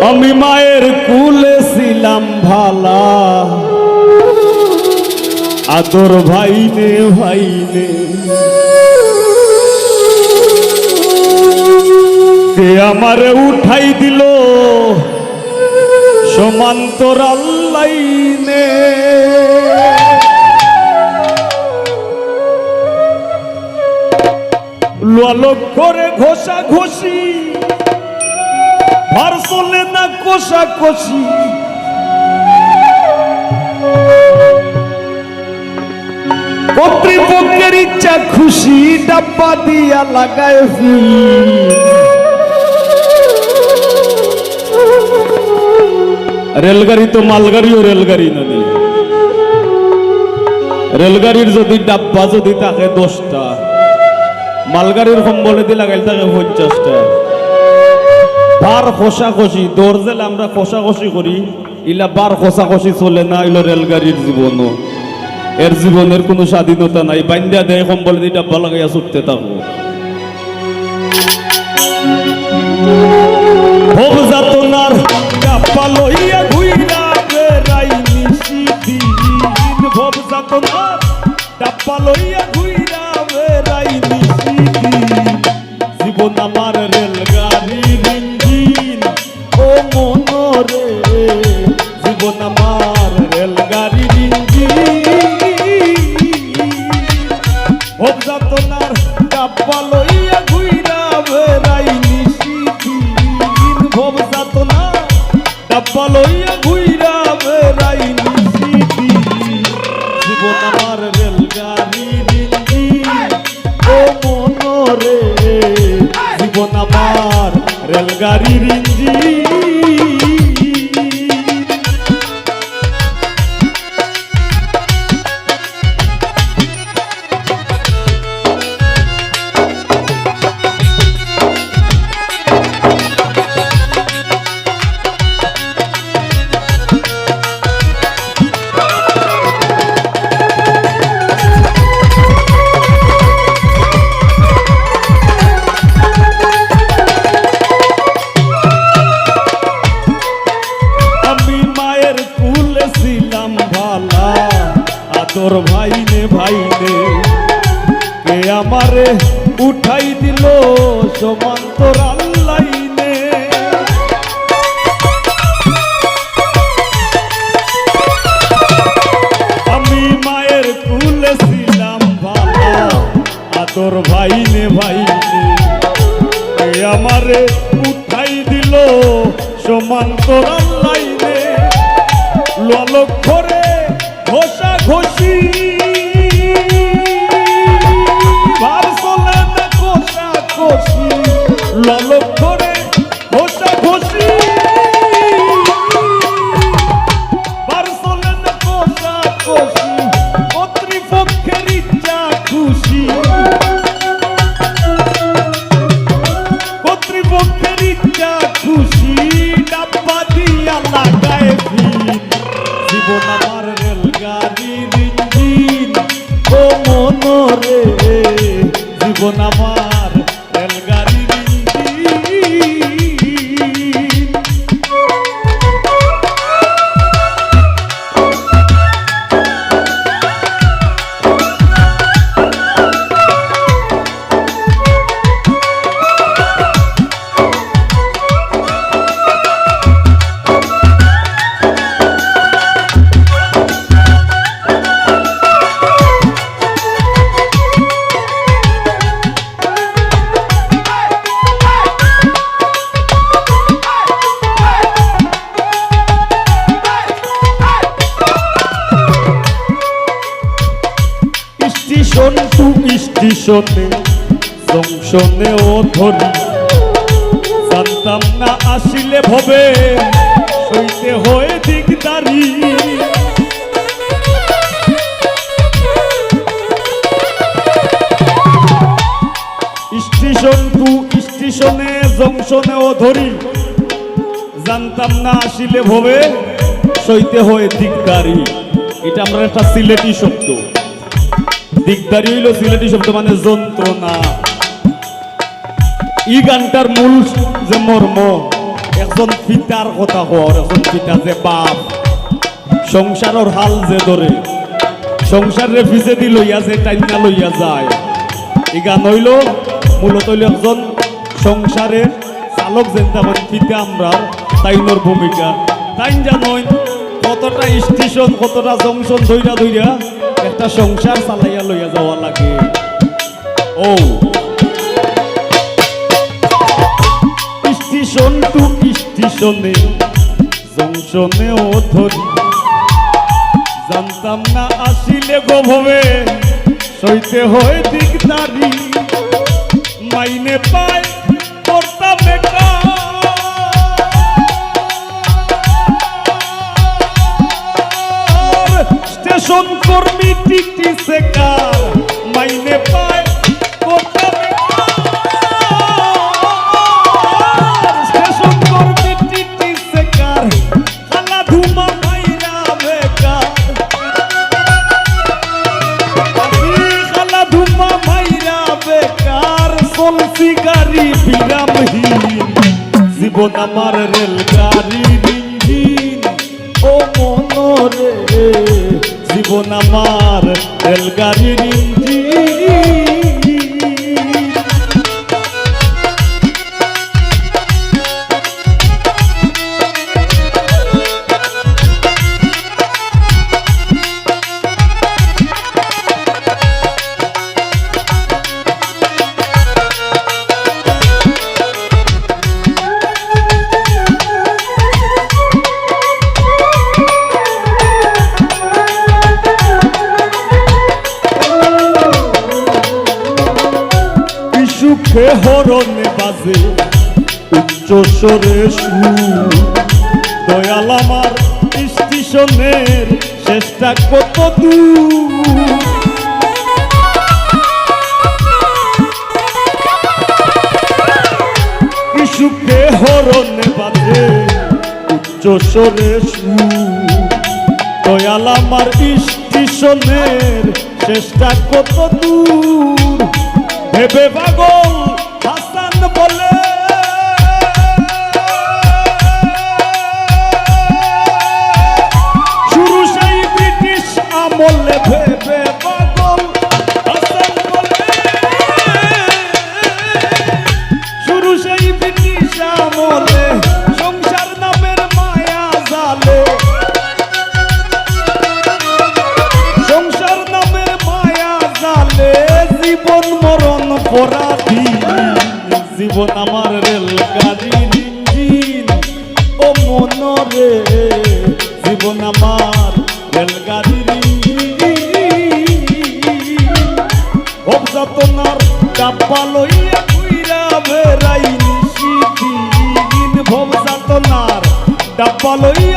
আমি মায়ের কুলে ছিলাম ভালা। আদর ভাইনে ভাইনে। কে আমারে উঠাই দিল? সমান্তর আল্লাইনে লোক করে ঘষা ঘষি। ভার চলে না কষা কষি। কর্তৃপক্ষের ইচ্ছা খুশি, ডাব্বা দিয়া লাগায় ফি রেলগাড়ি তো মালগাড়িও রেলগাড়ি নদী রেলগাড়ির যদি ডাব্বা যদি থাকে দশটা, মালগাড়ির সম্বলে দিয়ে লাগাইল থাকে পঞ্চাশটা। বার খসাখসি দৌড় জেলে আমরা খসাখসি করি। ইলা বার খসাখসি চলে না ইলো রেলগাড়ির জীবনও। এর জীবনের কোনো স্বাধীনতা নাই। বান্দিয়া দেয় সম্বলে দিয়ে ডাব্বা লাগাইয়া ছুটতে থাকো। ভোগ যাতনার লইয়া ঘুইরা বেড়াই ডাব্বা লইয়া ঘুইরা ডাব্বা লইয়া ঘুইরা বেড়াই নিশিদিন ভোগ যাতনা ডাব্বা লইয়া ঘুইরা বেড়াই নিশিদিন জীবন আমার রেলগাড়ির ইঞ্জিন ও মনরে। জীবন আমার রেলগাড়ির ইঞ্জিন। লালক করে ঘষা ঘষি ও মনরে জীবন আমার। স্টেশনে জংশনে ও ধরি জানতাম না আসিলে ভবে, সইতে হয়ে দিকদারি। স্টেশন টু স্টেশনে জংশনে ও ধরি জানতাম না আসিলে ভবে, সইতে হয়ে দিকদারি। এটা আমরা একটা সিলেটি শব্দ। দিকদারি হইল সিলেটি শব্দ মানে যন্ত্রণা। ই গানটার মূল যে মর্ম, একজন পিতার কথা কর একজন পিতা যে বাপ সংসারের হাল যে ধরে সংসারে ফিসে দি লইয়া যে টাইনা লইয়া যায়। ই গান হইল মূলত হইল একজন সংসারের চালক যেন তেমন পিতা আমরা তাইনোর ভূমিকা। তাই জানই কতটা স্টেশন, কতটা জংশন ধইরা ধইরা একটা সংসার চালাইয়া লইয়া যাওয়া লাগে। ও। স্টেশন টু স্টেশনে, জংশনেও ধরি। জানতাম না আসিলে গোভবে, সইতে হয় দিকদারি মাইনে পায় ধুমা মাইরা বেকার। চলছি গাড়ি বিরামহীন। জীবন আমার রেলগাড়ি ইঞ্জিন। ও মনরে জীবন আমার রেলগাড়ির সুখে হরণে বাজে। উচ্চ সুর। দয়াল আমার স্টেশনের চেষ্টা কত দূর? সুখে বাজে। উচ্চ সুর। দয়াল আমার স্টেশনের চেষ্টা কত দূর? ভেবে পাগল হাসান বলে জীবন আমার রেলগাড়ির ইঞ্জিন। ও মনরে জীবন আমার রেলগাড়ির লইয়া বেড়াই ডাব্বা লইয়া